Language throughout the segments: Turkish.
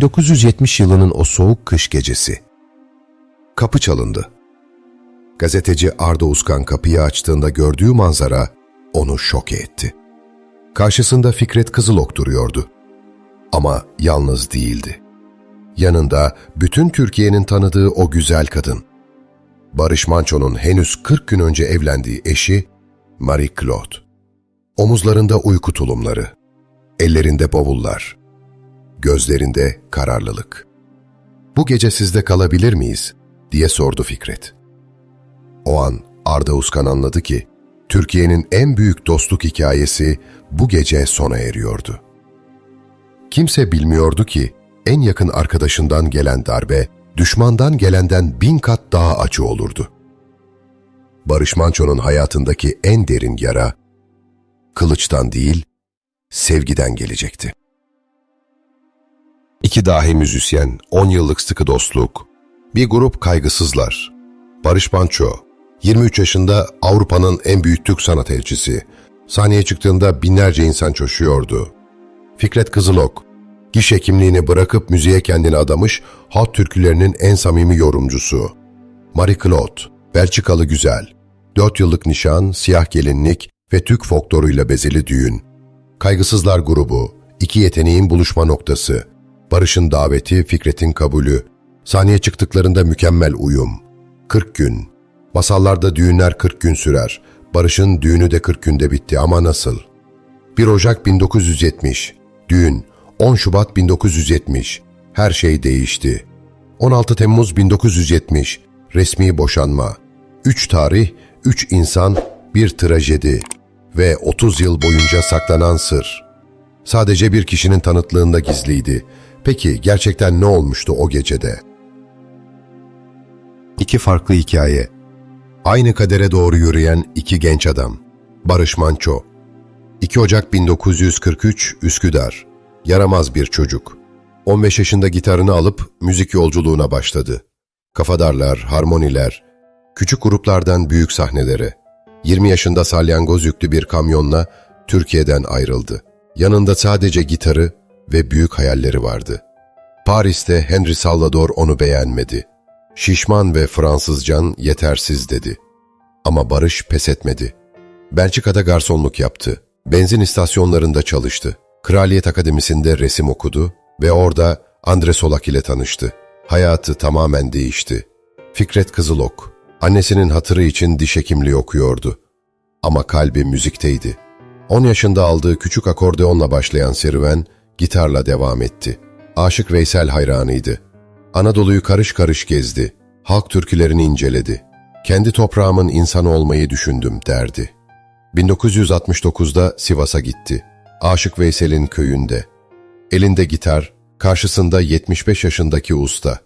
1970 yılının o soğuk kış gecesi. Kapı çalındı. Gazeteci Arda Uskan kapıyı açtığında gördüğü manzara onu şok etti. Karşısında Fikret Kızılok duruyordu. Ama yalnız değildi. Yanında bütün Türkiye'nin tanıdığı o güzel kadın. Barış Manço'nun henüz 40 gün önce evlendiği eşi Marie Claude. Omuzlarında uyku tulumları, ellerinde bavullar, gözlerinde kararlılık. Bu gece sizde kalabilir miyiz? diye sordu Fikret. O an Arda Uskan anladı ki Türkiye'nin en büyük dostluk hikayesi bu gece sona eriyordu. Kimse bilmiyordu ki en yakın arkadaşından gelen darbe düşmandan gelenden bin kat daha acı olurdu. Barış Manço'nun hayatındaki en derin yara kılıçtan değil, sevgiden gelecekti. İki dahi müzisyen, on yıllık sıkı dostluk, bir grup kaygısızlar. Barış Manço, 23 yaşında Avrupa'nın en büyük Türk sanat elçisi. Sahneye çıktığında binlerce insan coşuyordu. Fikret Kızılok, gişe kimliğini bırakıp müziğe kendini adamış halk türkülerinin en samimi yorumcusu. Marie Claude, Belçikalı güzel, 4 yıllık nişan, siyah gelinlik ve Türk folkloruyla bezeli düğün. Kaygısızlar grubu, iki yeteneğin buluşma noktası, Barış'ın daveti, Fikret'in kabulü, sahneye çıktıklarında mükemmel uyum. 40 gün, masallarda düğünler 40 gün sürer, Barış'ın düğünü de 40 günde bitti ama nasıl? 1 Ocak 1970, düğün, 10 Şubat 1970, her şey değişti. 16 Temmuz 1970, resmi boşanma. 3 tarih, 3 insan, bir trajedi ve 30 yıl boyunca saklanan sır. Sadece bir kişinin tanıklığında gizliydi. Peki gerçekten ne olmuştu o gecede? İki farklı hikaye. Aynı kadere doğru yürüyen iki genç adam. Barış Manço. 2 Ocak 1943 Üsküdar. Yaramaz bir çocuk. 15 yaşında gitarını alıp müzik yolculuğuna başladı. Kafadarlar, harmoniler, küçük gruplardan büyük sahnelere. 20 yaşında salyangoz yüklü bir kamyonla Türkiye'den ayrıldı. Yanında sadece gitarı ve büyük hayalleri vardı. Paris'te Henry Salvador onu beğenmedi. Şişman ve Fransızcan yetersiz dedi. Ama Barış pes etmedi. Belçika'da garsonluk yaptı. Benzin istasyonlarında çalıştı. Kraliyet Akademisi'nde resim okudu ve orada Andre Solak ile tanıştı. Hayatı tamamen değişti. Fikret Kızılok, annesinin hatırı için diş hekimliği okuyordu. Ama kalbi müzikteydi. 10 yaşında aldığı küçük akordeonla başlayan serüven gitarla devam etti. Aşık Veysel hayranıydı. Anadolu'yu karış karış gezdi. Halk türkülerini inceledi. Kendi toprağımın insanı olmayı düşündüm derdi. 1969'da Sivas'a gitti. Aşık Veysel'in köyünde. Elinde gitar, karşısında 75 yaşındaki usta.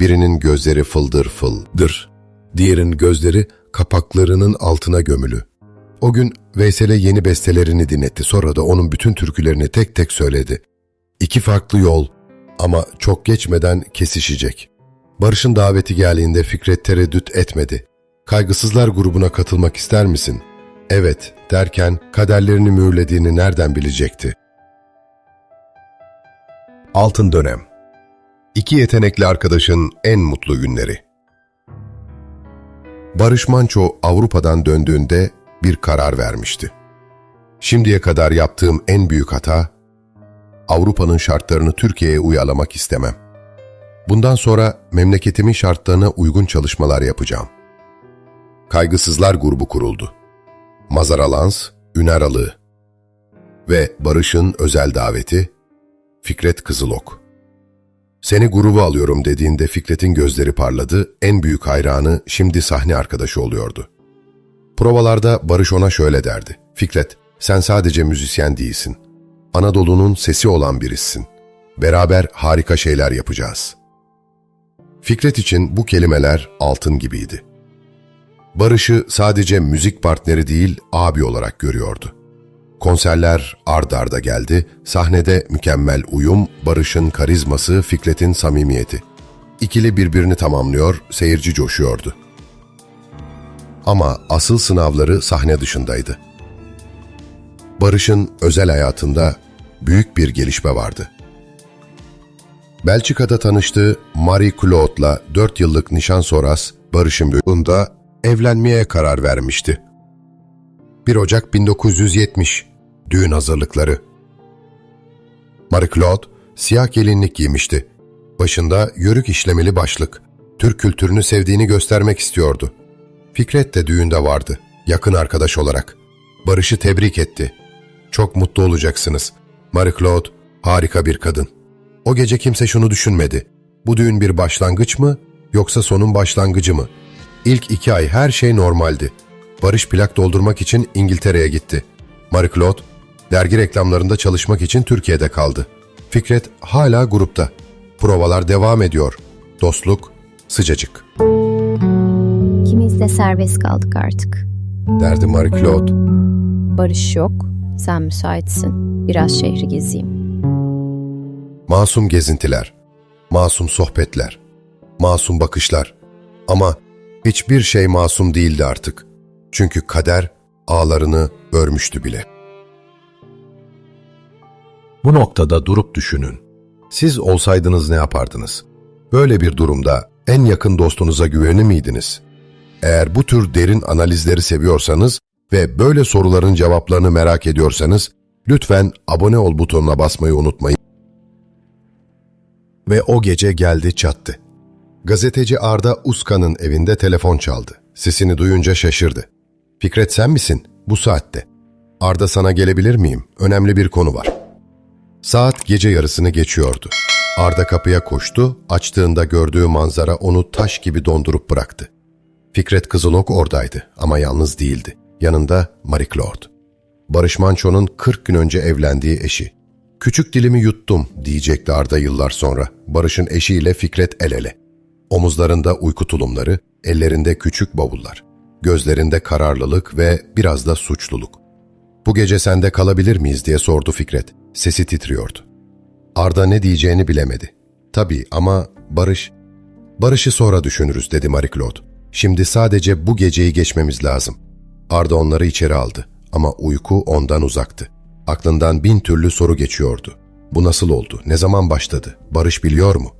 Birinin gözleri fıldır fıldır. Diğerin gözleri kapaklarının altına gömülü. O gün Veysel'e yeni bestelerini dinletti. Sonra da onun bütün türkülerini tek tek söyledi. İki farklı yol ama çok geçmeden kesişecek. Barış'ın daveti geldiğinde Fikret tereddüt etmedi. Kaygısızlar grubuna katılmak ister misin? Evet derken kaderlerini mühürlediğini nereden bilecekti? Altın Dönem İki yetenekli arkadaşın en mutlu günleri. Barış Manço Avrupa'dan döndüğünde bir karar vermişti. Şimdiye kadar yaptığım en büyük hata, Avrupa'nın şartlarını Türkiye'ye uyarlamak istemem. Bundan sonra memleketimin şartlarına uygun çalışmalar yapacağım. Kaygısızlar grubu kuruldu. Mazar Alans, Üner Alı ve Barış'ın özel daveti Fikret Kızılok. Seni grubu alıyorum dediğinde Fikret'in gözleri parladı, en büyük hayranı şimdi sahne arkadaşı oluyordu. Provalarda Barış ona şöyle derdi. Fikret, sen sadece müzisyen değilsin. Anadolu'nun sesi olan birisin. Beraber harika şeyler yapacağız. Fikret için bu kelimeler altın gibiydi. Barış'ı sadece müzik partneri değil, abi olarak görüyordu. Konserler ard arda geldi, sahnede mükemmel uyum, Barış'ın karizması, Fikret'in samimiyeti. İkili birbirini tamamlıyor, seyirci coşuyordu. Ama asıl sınavları sahne dışındaydı. Barış'ın özel hayatında büyük bir gelişme vardı. Belçika'da tanıştığı Marie Claude'la 4 yıllık nişan sonrası barışın bunda evlenmeye karar vermişti. 1 Ocak 1970 Düğün hazırlıkları Marie Claude siyah gelinlik giymişti. Başında yörük işlemeli başlık. Türk kültürünü sevdiğini göstermek istiyordu. Fikret de düğünde vardı, yakın arkadaş olarak. Barış'ı tebrik etti. Çok mutlu olacaksınız. Marie Claude harika bir kadın. O gece kimse şunu düşünmedi. Bu düğün bir başlangıç mı yoksa sonun başlangıcı mı? İlk iki ay her şey normaldi. Barış plak doldurmak için İngiltere'ye gitti. Marie Claude dergi reklamlarında çalışmak için Türkiye'de kaldı. Fikret hala grupta. Provalar devam ediyor. Dostluk sıcacık. İkimiz de serbest kaldık artık. Derdi Marie Claude. Barış yok, sen müsaitsin. Biraz şehri gezeyim. Masum gezintiler, masum sohbetler, masum bakışlar. Ama hiçbir şey masum değildi artık. Çünkü kader ağlarını örmüştü bile. Bu noktada durup düşünün. Siz olsaydınız ne yapardınız? Böyle bir durumda en yakın dostunuza güvenir miydiniz? Eğer bu tür derin analizleri seviyorsanız ve böyle soruların cevaplarını merak ediyorsanız lütfen abone ol butonuna basmayı unutmayın. Ve o gece geldi çattı. Gazeteci Arda Uskan'ın evinde telefon çaldı. Sesini duyunca şaşırdı. Fikret sen misin? Bu saatte. Arda sana gelebilir miyim? Önemli bir konu var. Saat gece yarısını geçiyordu. Arda kapıya koştu, açtığında gördüğü manzara onu taş gibi dondurup bıraktı. Fikret Kızılok oradaydı ama yalnız değildi. Yanında Marie Claude. Barış Manço'nun 40 gün önce evlendiği eşi. Küçük dilimi yuttum diyecekti Arda yıllar sonra. Barış'ın eşiyle Fikret el ele. Omuzlarında uyku tulumları, ellerinde küçük bavullar. Gözlerinde kararlılık ve biraz da suçluluk. Bu gece sende kalabilir miyiz diye sordu Fikret. Sesi titriyordu. Arda ne diyeceğini bilemedi. Tabii ama Barış... Barış'ı sonra düşünürüz dedi Marie Claude. Şimdi sadece bu geceyi geçmemiz lazım. Arda onları içeri aldı ama uyku ondan uzaktı. Aklından bin türlü soru geçiyordu. Bu nasıl oldu? Ne zaman başladı? Barış biliyor mu?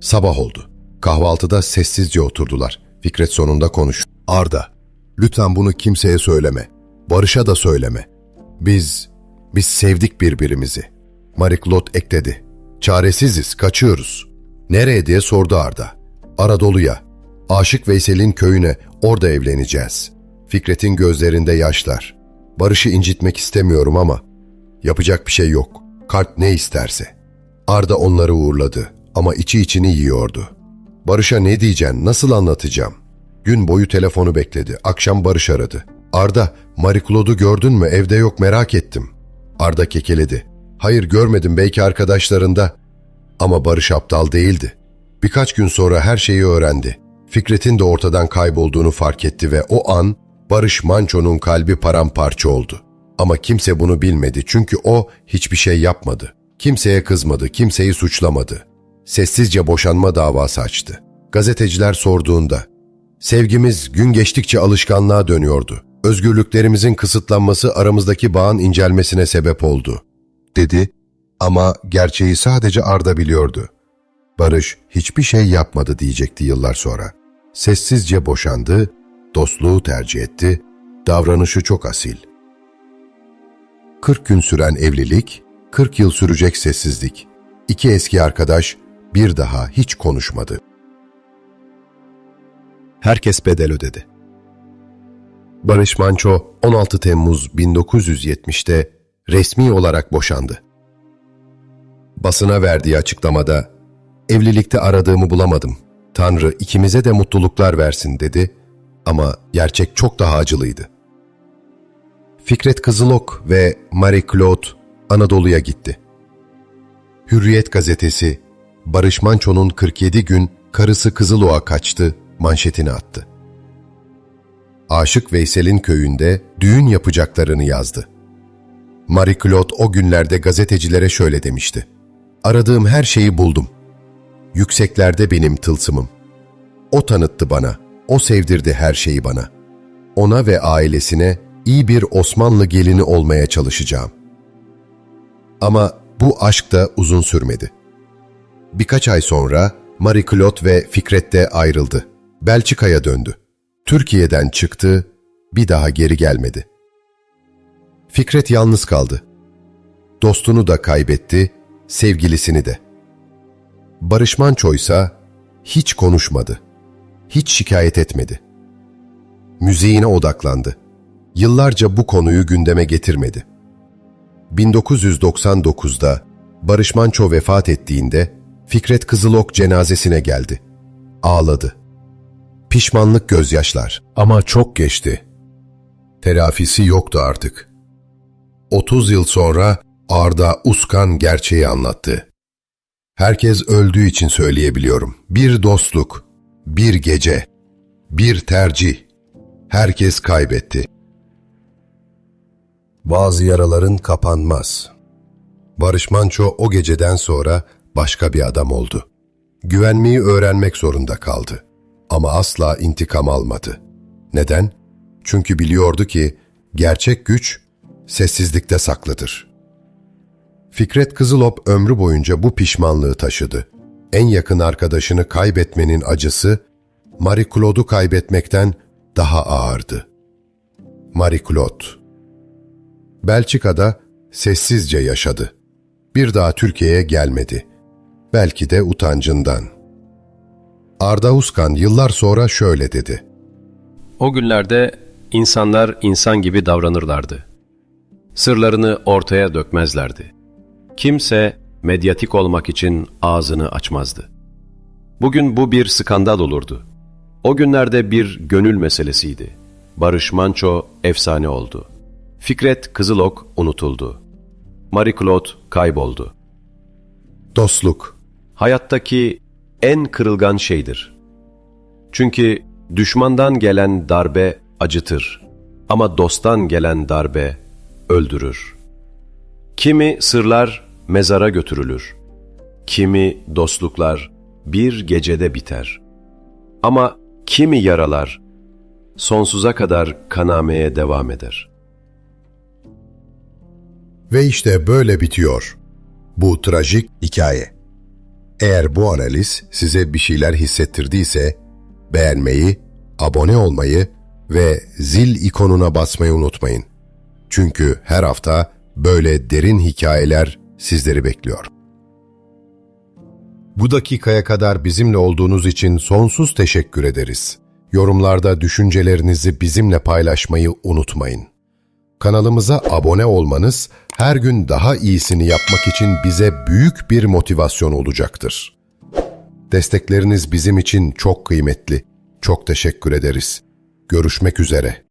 Sabah oldu. Kahvaltıda sessizce oturdular. Fikret sonunda konuştu. Arda, lütfen bunu kimseye söyleme. Barış'a da söyleme. Biz, biz sevdik birbirimizi. Claude ekledi. Çaresiziz, kaçıyoruz. Nereye diye sordu Arda. Aradolu'ya. Aşık Veysel'in köyüne, orada evleneceğiz. Fikret'in gözlerinde yaşlar. Barış'ı incitmek istemiyorum ama yapacak bir şey yok. Kalp ne isterse. Arda onları uğurladı ama içi içini yiyordu. Barış'a ne diyeceksin, nasıl anlatacağım? Gün boyu telefonu bekledi. Akşam Barış aradı. Arda, Marie Claude'u gördün mü? Evde yok merak ettim. Arda kekeledi. Hayır görmedim belki arkadaşlarında. Ama Barış aptal değildi. Birkaç gün sonra her şeyi öğrendi. Fikret'in de ortadan kaybolduğunu fark etti ve o an Barış Manço'nun kalbi paramparça oldu. Ama kimse bunu bilmedi çünkü o hiçbir şey yapmadı. Kimseye kızmadı, kimseyi suçlamadı. Sessizce boşanma davası açtı. Gazeteciler sorduğunda, sevgimiz gün geçtikçe alışkanlığa dönüyordu. Özgürlüklerimizin kısıtlanması aramızdaki bağın incelmesine sebep oldu, dedi ama gerçeği sadece Arda biliyordu. Barış hiçbir şey yapmadı diyecekti yıllar sonra. Sessizce boşandı, dostluğu tercih etti, davranışı çok asil. 40 gün süren evlilik, 40 yıl sürecek sessizlik. İki eski arkadaş bir daha hiç konuşmadı. Herkes bedel ödedi. Barış Manço 16 Temmuz 1970'te resmi olarak boşandı. Basına verdiği açıklamada evlilikte aradığımı bulamadım. Tanrı ikimize de mutluluklar versin dedi ama gerçek çok daha acılıydı. Fikret Kızılok ve Marie Claude Anadolu'ya gitti. Hürriyet gazetesi Barış Manço'nun 47 gün karısı Kızılok'a kaçtı manşetini attı. Aşık Veysel'in köyünde düğün yapacaklarını yazdı. Marie Claude o günlerde gazetecilere şöyle demişti. Aradığım her şeyi buldum. Yükseklerde benim tılsımım. O tanıttı bana, o sevdirdi her şeyi bana. Ona ve ailesine iyi bir Osmanlı gelini olmaya çalışacağım. Ama bu aşk da uzun sürmedi. Birkaç ay sonra Marie Claude ve Fikret de ayrıldı. Belçika'ya döndü. Türkiye'den çıktı, bir daha geri gelmedi. Fikret yalnız kaldı. Dostunu da kaybetti, sevgilisini de. Barış Manço ise hiç konuşmadı. Hiç şikayet etmedi. Müziğine odaklandı. Yıllarca bu konuyu gündeme getirmedi. 1999'da Barış Manço vefat ettiğinde Fikret Kızılok cenazesine geldi. Ağladı. Pişmanlık gözyaşlar. Ama çok geçti. Telafisi yoktu artık. 30 yıl sonra Arda Uskan gerçeği anlattı. Herkes öldüğü için söyleyebiliyorum. Bir dostluk, bir gece, bir tercih. Herkes kaybetti. Bazı yaraların kapanmaz. Barış Manço o geceden sonra başka bir adam oldu. Güvenmeyi öğrenmek zorunda kaldı. Ama asla intikam almadı. Neden? Çünkü biliyordu ki gerçek güç sessizlikte saklıdır. Fikret Kızılop ömrü boyunca bu pişmanlığı taşıdı. En yakın arkadaşını kaybetmenin acısı, Marie Claude'u kaybetmekten daha ağırdı. Marie Claude Belçika'da sessizce yaşadı. Bir daha Türkiye'ye gelmedi. Belki de utancından. Arda Uskan yıllar sonra şöyle dedi. O günlerde insanlar insan gibi davranırlardı. Sırlarını ortaya dökmezlerdi. Kimse medyatik olmak için ağzını açmazdı. Bugün bu bir skandal olurdu. O günlerde bir gönül meselesiydi. Barış Manço efsane oldu. Fikret Kızılok unutuldu. Marie Claude kayboldu. Dostluk, Hayattaki en kırılgan şeydir. Çünkü düşmandan gelen darbe acıtır ama dosttan gelen darbe öldürür. Kimi sırlar mezara götürülür. Kimi dostluklar bir gecede biter. Ama kimi yaralar sonsuza kadar kanameye devam eder. Ve işte böyle bitiyor. Bu trajik hikaye. Eğer bu analiz size bir şeyler hissettirdiyse beğenmeyi, abone olmayı ve zil ikonuna basmayı unutmayın. Çünkü her hafta böyle derin hikayeler sizleri bekliyor. Bu dakikaya kadar bizimle olduğunuz için sonsuz teşekkür ederiz. Yorumlarda düşüncelerinizi bizimle paylaşmayı unutmayın. Kanalımıza abone olmanız her gün daha iyisini yapmak için bize büyük bir motivasyon olacaktır. Destekleriniz bizim için çok kıymetli. Çok teşekkür ederiz. Görüşmek üzere.